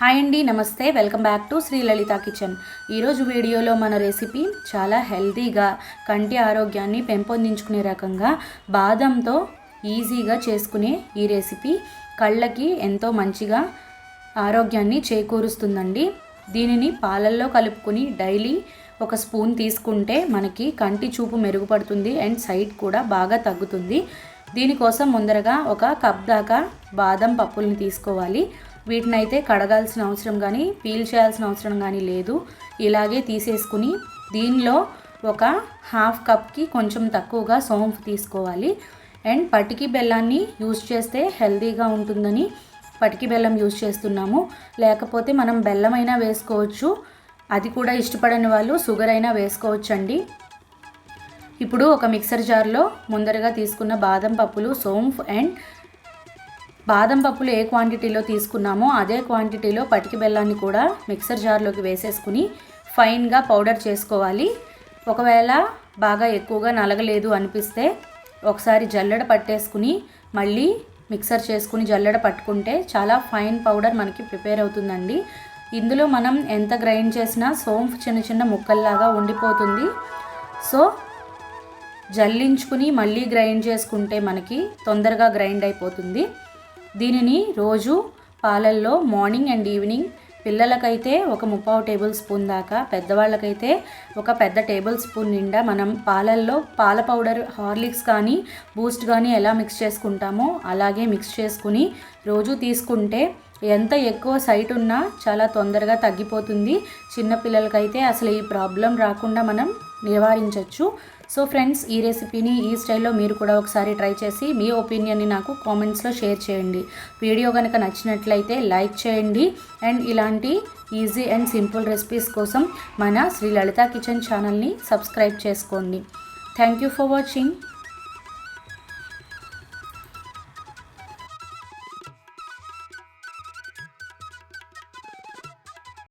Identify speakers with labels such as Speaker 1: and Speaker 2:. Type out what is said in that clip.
Speaker 1: Hi అండి నమస్తే. Welcome back to Shri Lalitha kitchen. ఈరోజు వీడియోలో మన రెసిపీ చాలా హెల్తీగా కంటి ఆరోగ్యాన్ని పెంపొందించుకునే రకంగా బాదంతో ఈజీగా చేసుకునే ఈ రెసిపీ కళ్ళకి ఎంతో మంచిగా ఆరోగ్యాన్ని చేకూరుస్తుందండి. దీనిని పాలల్లో కలుపుకొని డైలీ ఒక స్పూన్ తీసుకుంటే మనకి కంటి చూపు మెరుగుపడుతుంది అండ్ సైట్ కూడా బాగా తగ్గుతుంది. దీనికోసం ముందరగా ఒక కప్ దాకా బాదం పప్పుల్ని తీసుకోవాలి. వీటిని అయితే కడగాల్సిన అవసరం కానీ పీల్ చేయాల్సిన అవసరం కానీ లేదు. ఇలాగే తీసేసుకుని దీనిలో ఒక హాఫ్ కప్కి కొంచెం తక్కువగా సోంపు తీసుకోవాలి. అండ్ పటికి బెల్లాన్ని యూజ్ చేస్తే హెల్తీగా ఉంటుందని పటికి బెల్లం యూజ్ చేస్తున్నాము. లేకపోతే మనం బెల్లం అయినా వేసుకోవచ్చు. అది కూడా ఇష్టపడని వాళ్ళు షుగర్ అయినా వేసుకోవచ్చు అండి ఇప్పుడు ఒక మిక్సర్ జార్లో ముందరగా తీసుకున్న బాదం పప్పులు సోంఫ్ అండ్ బాదం పప్పులు ఏ క్వాంటిటీలో తీసుకున్నామో అదే క్వాంటిటీలో పటికి బెల్లాన్ని కూడా మిక్సర్ జార్లోకి వేసేసుకుని ఫైన్గా పౌడర్ చేసుకోవాలి. ఒకవేళ బాగా ఎక్కువగా నలగలేదు అనిపిస్తే ఒకసారి జల్లెడ పట్టేసుకుని మళ్ళీ మిక్సర్ చేసుకుని జల్లెడ పట్టుకుంటే చాలా ఫైన్ పౌడర్ మనకి ప్రిపేర్ అవుతుందండి. ఇందులో మనం ఎంత గ్రైండ్ చేసినా సోంఫ్ చిన్న చిన్న ముక్కల్లాగా ఉండిపోతుంది. సో జల్లించుకుని మళ్ళీ గ్రైండ్ చేసుకుంటే మనకి తొందరగా గ్రైండ్ అయిపోతుంది. దీనిని రోజు పాలల్లో మార్నింగ్ అండ్ ఈవినింగ్ పిల్లలకైతే ఒక ముప్పావు టేబుల్ స్పూన్ దాకా పెద్దవాళ్ళకైతే ఒక పెద్ద టేబుల్ స్పూన్ నిండా మనం పాలల్లో పాల పౌడర్ హార్లిక్స్ కానీ బూస్ట్ కానీ ఎలా మిక్స్ చేసుకుంటామో అలాగే మిక్స్ చేసుకుని రోజు తీసుకుంటే ఎంత ఎక్కువ సైట్ ఉన్నా చాలా తొందరగా తగ్గిపోతుంది. చిన్నపిల్లలకైతే అసలు ఈ ప్రాబ్లం రాకుండా మనం నివారించవచ్చు సో ఫ్రెండ్స్ ఈ రెసిపీని ఈ స్టైల్లో మీరు కూడా ఒకసారి ట్రై చేసి మీ ఒపీనియన్ని నాకు కామెంట్స్లో షేర్ చేయండి. వీడియో కనుక నచ్చినట్లయితే లైక్ చేయండి. అండ్ ఇలాంటి ఈజీ అండ్ సింపుల్ రెసిపీస్ కోసం మన శ్రీ లలిత కిచెన్ ఛానల్ని సబ్స్క్రైబ్ చేసుకోండి. Thank you for watching.